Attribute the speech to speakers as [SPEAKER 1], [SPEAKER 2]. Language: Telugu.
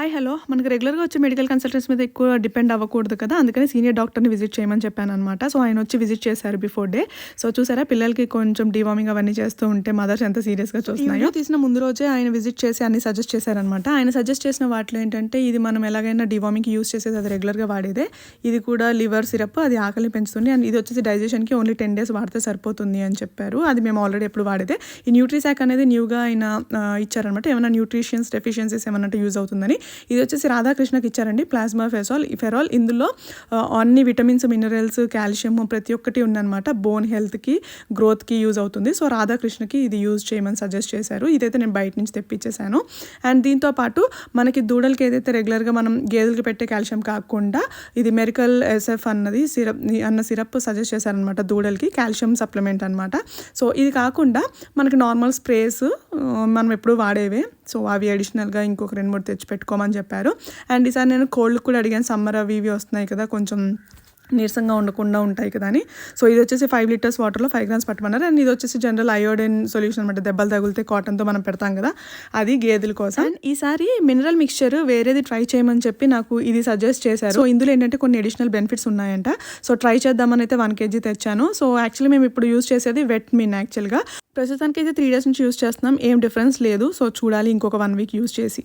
[SPEAKER 1] హాయ్ హలో మనకి రెగ్యులర్గా వచ్చే మెడికల్ కన్సల్టెంట్స్ మీద ఎక్కువ డిపెండ్ అవ్వకూడదు కదా. అందుకని సీనియర్ డాక్టర్ని విజిట్ చేయమని చెప్పాను అనమాట సో ఆయన వచ్చి విజిట్ చేశారు బిఫోర్ డే సో చూసారా పిల్లలకి కొంచెం డివామింగ్ అవన్నీ చేస్తూ ఉంటే మదర్స్ ఎంత సీరియస్గా చూస్తున్నాయో. తీసిన ముందు రోజే ఆయన విజిట్ చేసి అన్ని సజెస్ట్ చేశారనమాట ఆయన సజెస్ట్ చేసిన వాటిలో ఏంటంటే ఇది మనం ఎలాగైనా డివార్మింగ్కి యూస్ చేసేది అది రెగ్యులర్గా వాడేదే. ఇది కూడా లివర్ సిరప్ అది ఆకలిని పెంచుతుంది. అండ్ ఇది వచ్చేసి డైజెషన్కి ఓన్లీ టెన్ డేస్ వాడితే సరిపోతుంది అని చెప్పారు. అది మేము ఆల్రెడీ ఎప్పుడు వాడేదే. ఈ న్యూట్రీసాక్ అనేది న్యూగా ఆయన ఇచ్చారనమాట ఏమైనా న్యూట్రిషన్స్ డెఫిషియన్సీస్ ఏమన్నట్టు యూజ్ అవుతుందని. ఇది వచ్చేసి రాధాకృష్ణకి ఇచ్చారండి ప్లాస్మా ఫెసాల్ ఫెరాల్ ఇందులో అన్ని విటమిన్స్ మినరల్స్ కాల్షియం ప్రతి ఒక్కటి ఉందన్నమాట. బోన్ హెల్త్కి గ్రోత్కి యూజ్ అవుతుంది. సో రాధాకృష్ణకి ఇది యూజ్ చేయమని సజెస్ట్ చేశారు. ఇదైతే నేను బయట నుంచి తెప్పించేశాను అండ్ దీంతో పాటు మనకి దూడలకి ఏదైతే రెగ్యులర్గా మనం గేదెలకి పెట్టే కాల్షియం కాకుండా ఇది మెరికల్ ఎస్ఎఫ్ అన్నది సిరప్ అన్న సిరప్ సజెస్ట్ చేశారనమాట దూడలకి కాల్షియం సప్లిమెంట్ అనమాట సో ఇది కాకుండా మనకి నార్మల్ స్ప్రేస్ మనం ఎప్పుడు వాడేవే. సో అవి అడిషనల్గా ఇంకొక రెండు మూడు తెచ్చి పెట్టుకోమని చెప్పారు. అండ్ ఈసారి నేను కోల్డ్ కూడా అడిగాను. సమ్మర్ అవి ఇవి వస్తున్నాయి కదా కొంచెం నీరసంగా ఉండకుండా ఉంటాయి కదా అని. సో ఇది వచ్చేసి ఫైవ్ లీటర్స్ వాటర్లో ఫైవ్ గ్రామ్స్ పట్టమన్నారు. అండ్ ఇది వచ్చేసి జనరల్ అయోడిన్ సొల్యూషన్ అనమాట దెబ్బలు తగిలితే కాటన్తో మనం పెడతాం కదా. అది గేదెల కోసం. అండ్ ఈసారి మినరల్ మిక్చర్ వేరేది ట్రై చేయమని చెప్పి నాకు ఇది సజెస్ట్ చేశారు. సో ఇందులో ఏంటంటే కొన్ని అడిషనల్ బెనిఫిట్స్ ఉన్నాయంట. సో ట్రై చేద్దామని అయితే వన్ కేజీ తెచ్చాను. సో యాక్చువల్లీ మేము ఇప్పుడు యూస్ చేసేది వెట్ మిన్ యాక్చువల్గా ప్రస్తుతానికి అయితే త్రీ డేస్ నుంచి యూస్ చేస్తున్నాం. ఏం డిఫరెన్స్ లేదు. సో చూడాలి ఇంకొక వన్ వీక్ యూస్ చేసి.